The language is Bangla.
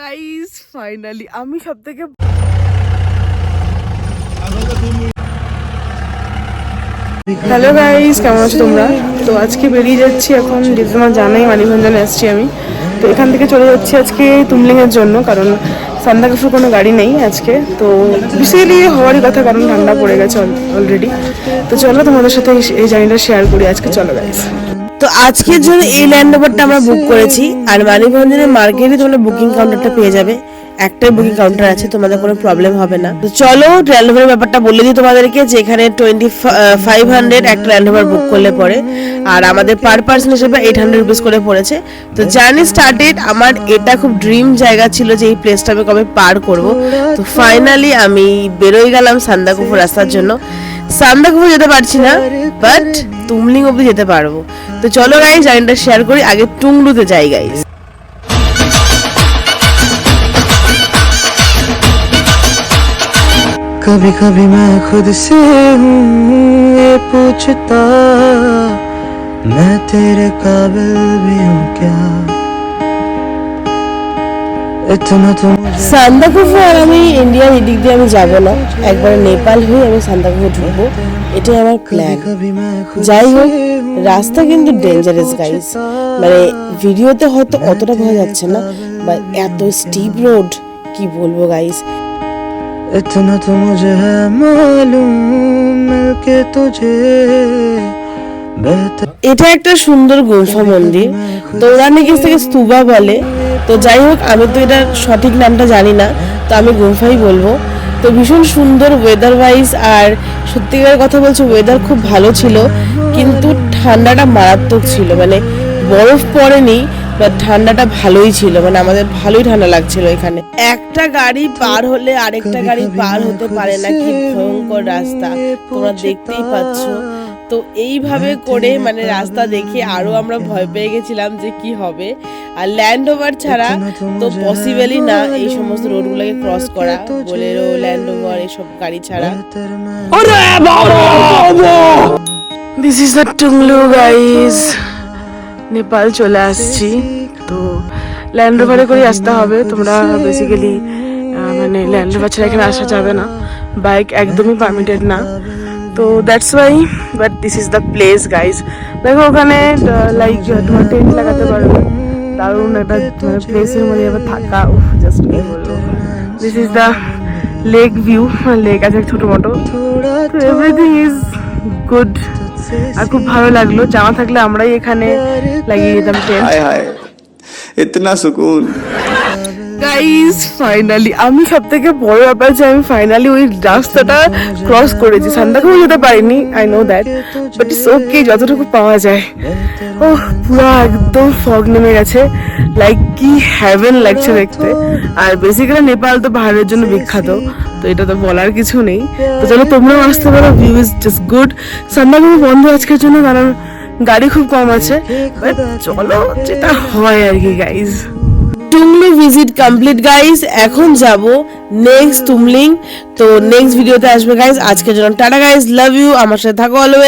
গাইস ফাইনালি আমি সব থেকে হ্যালো গাইস কেমন আছো তোমরা? তো আজকে বেরিয়ে যাচ্ছি এখন যেহেতু তোমার জানাই মানিভঞ্জনে এসছি আমি। তো এখান থেকে চলে যাচ্ছি আজকে তুমলিংয়ের জন্য, কারণ সান্দাকাফুর কোনো গাড়ি নেই আজকে। তো বেসিক্যালি হওয়ারই কথা, কারণ ঠান্ডা পড়ে গেছে অলরেডি তো চলো তোমাদের সাথে এই জার্নিটা শেয়ার করি। আজকে চলো গাইস তো আজকের জন্য এই ল্যান্ড ওভারটা আমরা বুক করেছি। আর মানিকগঞ্জের মার্কেটে তোমরা বুকিং কাউন্টারটা পেয়ে যাবে। একটাই বুকিং কাউন্টার আছে, তোমাদের কোনো প্রবলেম হবে না। তো চলো ল্যান্ড ওভারের ব্যাপারটা বলে দিই তোমাদেরকে যে এখানে টোয়েন্টি ফাইভ হান্ড্রেড একটা ল্যান্ড ওভার বুক করলে পরে আর আমাদের পার পার্সন হিসেবে এইট হান্ড্রেড রুপিস করে পড়েছে। তো জার্নি স্টার্টেড আমার এটা খুব ড্রিম জায়গা ছিল যে এই প্লেসটা আমি কবে পার করব। তো ফাইনালি আমি বেরোই গেলাম সান্দাকুফু রাস্তার জন্য। সান্দাকুফু যেতে পারছি না বাট তুমলিং অব্দি যেতে পারবো তো চলো গাইজ জার্নিটা শেয়ার করি আগে টুংলুতে যাই গাইজ कभी कभी मैं खुद से हूँ ये पूछता मैं तेरे काबिल भी हूँ क्या इतना तो मुझे সান্দাকুফু আর আমি ইন্ডিয়ার এদিক দিয়ে আমি যাব না একবারে নেপাল হয়ে আমি সান্দাকুফু ঢুকবো এটাই আমার প্ল্যান कभी मैं खुद যাই হোক রাস্তা কিন্তু ডেঞ্জারাস গাইস মানে ভিডিওতে হয়তো অতটা বোঝা যাচ্ছে না বা এত স্টিপ রোড কি বলবো গাইস इतना तो मुझे है मालूम मिलके तुझे बेहतर এটা একটা সুন্দর গুম্ফা মন্দির। ওরা নাকি থেকে স্তূপা বলে। তো যাই হোক, আমি তো এটার সঠিক নামটা জানি না, তো আমি গুম্ফাই বলব। তো ভীষণ সুন্দর ওয়েদার ওয়াইজ আর সত্যিকার কথা বলছি ওয়েদার খুব ভালো ছিল, কিন্তু ঠান্ডাটা মারাত্মক ছিল। মানে বরফ পড়েনি বা ঠান্ডাটা ভালোই ছিল। মানে আমাদের ভালোই ঠান্ডা লাগছিল এখানে। একটা গাড়ি পার হলে আরেকটা গাড়ি পার হতে পারে না, কি ভয়ঙ্কর রাস্তা। তোমরা দেখতেই পাচ্ছ। তো এইভাবে করে মানে রাস্তা দেখে আরও আমরা ভয় পেয়ে গেছিলাম যে কি হবে। আর ল্যান্ড ওভার ছাড়া তো পসিবলই না এই সমস্ত রোডগুলোকে ক্রস করা। বলে ল্যান্ড ওভার এইসব গাড়ি ছাড়া। This is the Tonglu guys Nepal চলে আসছি। তো ল্যান্ড ওভারে করে আসতে হবে। তোমরা বেসিক্যালি মানে ল্যান্ড ওভার ছাড়া এখানে আসা যাবে না। বাইক একদমই পারমিটেড না। তো that's why but this is the place guys দেখো ওখানে লাইক তোমার টেন্ট লাগাতে পারবে দারুণ একটা প্লেসের মধ্যে আবার থাকা, উফ জাস্ট কি বলব। This is the lake view lake আছে ছোটো মোটো। তো এভরিথিং ইজ গুড আর খুব ভালো লাগল, জামা থাকলে আমরাই এখানে লাগিয়ে দিতাম টেন্ট ইতনা সুকুন। গাইস ফাইনালি আমি সব থেকে বড় ব্যাপার যে আমি ফাইনালি ওই রাস্তাটা ক্রস করেছি। সান্দাকুফু যেতে পারিনি I know that but it's okay যতটুকু পাওয়া যায়। ও পুরো একদম ফগ নেমে গেছে লাইক কি হ্যাভেন লাগছে দেখতে। আর বেসিক্যালি নেপাল তো পাহাড়ের জন্য বিখ্যাত, তো এটা তো বলার কিছু নেই। তো চলো, তোমরাও আসতে পারো view is just good Sandakphu বন্ধ আজকের জন্য, কারণ গাড়ি খুব কম আছে চলো, যেটা হয় আর কি guys Tumling visit complete guys এখন যাব নেক্সট তুমলিং। তো নেক্সট ভিডিওতে আসবে গাইস আজকের জন্য টাটা গাইস লাভ ইউ আমার সাথে থাকো অলওয়েজ